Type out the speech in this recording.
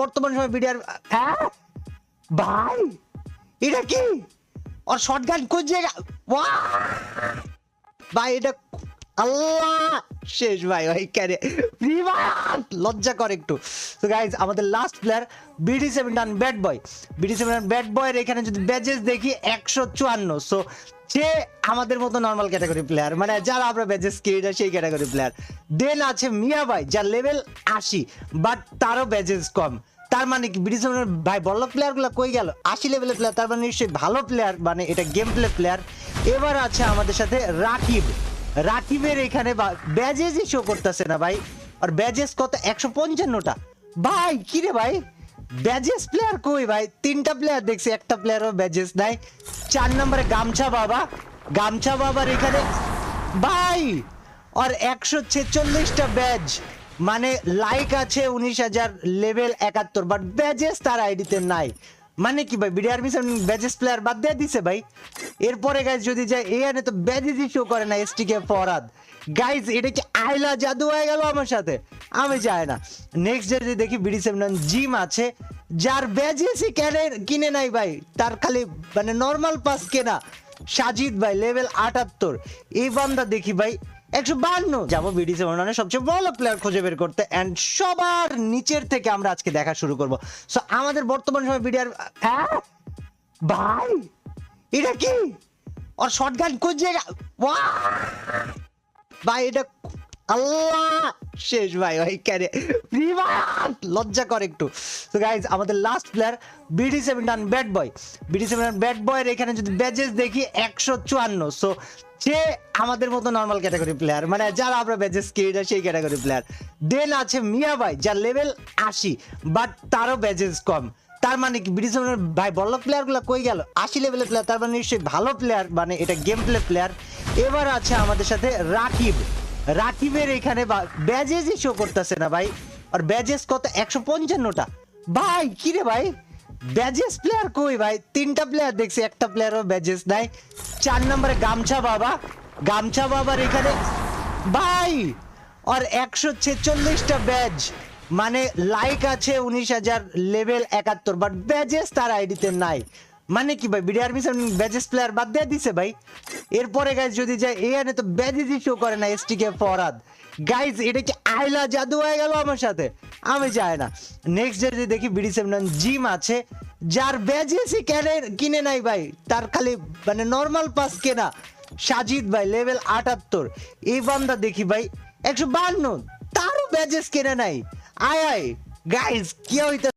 বর্তমান সময় ভিডিওর হ্যাঁ? ভাই! এটা কি? আর শর্টগান কোন জায়গা ভাই, এটা আল্লাহ! শেষ ভাই ভাই, কেন? লজ্জা করে একটু। তো গাইজ আমাদের last player BD seven done bat boy BD seven done bat বয়ের এখানে যদি ব্যাজেস দেখি, একশো চুয়ান্ন। সো সে আমাদের মতো নর্মাল ক্যাটাগরি প্লেয়ার মানে যারা আমরা ব্যাজেস কিনি সেই ক্যাটাগরি প্লেয়ার দেন আছে মিয়া ভাই, যার লেভেল আশি বাট তারও ব্যাজেস কম। তার মানে কি? ব্রিটিশ ভাই বড় প্লেয়ারগুলো কই গেল? আশি লেভেলের প্লেয়ার তার মানে নিশ্চয়ই ভালো প্লেয়ার মানে এটা গেম প্লে প্লেয়ার এবার আছে আমাদের সাথে রাকিব। রাকিবের এখানে ব্যাজেসই শো করতেছে না ভাই। আর ব্যাজেস কত? একশো পঞ্চান্নটা। ভাই কি রে ভাই? ব্যাজেস প্লেয়ার কই ভাই? তিনটা প্লেয়ার দেখছি, একটা প্লেয়ারও ব্যাজেস নাই। চার নম্বরে গামছা বাবা। গামছা বাবার এখানে ভাই, আর একশো ছেচল্লিশটা ব্যাজ মানে লাইক আছে উনিশ হাজার লেভেল একাত্তর বাট ব্যাজেস তার আইডিতে নাই। মানে কি ভাই বিডিআর মিশন ব্যাজেস প্লেয়ার বাদ দিয়ে দিছে ভাই? এরপরে গাইজ যদি যায়, এ আনে তো ব্যাজেসই শো করে না এসটি কে ফরাদ। গাইজ এটা কি আইলা জাদু হয়ে গেল আমার সাথে? আমি চাই না। নেক্সট ডে যদি দেখি বিডি সেভেন জিম আছে যার ব্যাজেসই কেনে, কিনে নাই ভাই, তার খালি মানে নর্মাল পাস কেনা। সাজিদ ভাই লেভেল আটাত্তর। এই বান্দা দেখি ভাই, একশো বান্ন যাব বিডি সেভেন সবচেয়ে ভালো প্লেয়ার খুঁজে বের করতে অ্যান্ড সবার নিচের থেকে আমরা আজকে দেখা শুরু করব। সো আমাদের বর্তমান সময় বিডিআর হ্যাঁ? ভাই, এটা কি? আর শর্টগান ওয়া! ভাই, এটা আল্লাহ! শেষ ভাই ভাই কেন লজ্জা করে একটু। তো গাইজ আমাদের last player BD seven done bat boy BD seven done bat বয়ের এখানে যদি ব্যাজেস দেখি, একশো চুয়ান্ন। সো সে আমাদের মতো নর্মাল ক্যাটাগরি প্লেয়ার মানে যারা আমরা ব্যাজেস কিনি সেই ক্যাটাগরি প্লেয়ার দেন আছে মিয়া ভাই, যার লেভেল আশি বাট তারও ব্যাজেস কম। তার মানে কি ব্রিটিশ ভাই বড় প্লেয়ারগুলো কই গেল? আশি লেভেলের প্লেয়ার তার মানে নিশ্চয়ই ভালো প্লেয়ার মানে এটা গেম প্লে প্লেয়ার এবার আছে আমাদের সাথে রাকিব। রাকিবের এখানে ব্যাজেসই শো করতেছে না ভাই। আর ব্যাজেস কত? একশো পঞ্চান্নটা। ভাই, কি রে ভাই? ব্যাজেস প্লেয়ার কই ভাই? তিনটা প্লেয়ার দেখছি, একটা প্লেয়ারও ব্যাজেস নাই। চার নম্বরে গামছা বাবা। গামছা বাবার এখানে ভাই, আর একশো ছেচল্লিশটা ব্যাজ। মানে লাইক আছে উনিশ হাজার লেভেল একাত্তর বাট ব্যাজেস তার আইডিতে নাই। মানে কি ভাই? বিডিআর মিশন ব্যাজেস প্লেয়ার বাদ দিয়ে দিছে ভাই? এরপরে গাইজ যদি যায় এ আনে তো ব্যাজেসই শো করে না এসটি কে ফরাদ। গাইজ এটা কি আইলা জাদু হয়ে গেল আমার সাথে? আমি চাই না। নেক্সট ডে যদি দেখি বিডি সেভেন জিম আছে, যার ব্যাজেসই কেনে, কিনে নাই ভাই, তার খালি মানে নর্মাল পাস কেনা। সাজিদ ভাই লেভেল আটাত্তর। এই বান্দা দেখি ভাই, একশো বান্ন তারও ব্যাজেস কেনে নাই। আয় আয়। গাইজ কি হইতে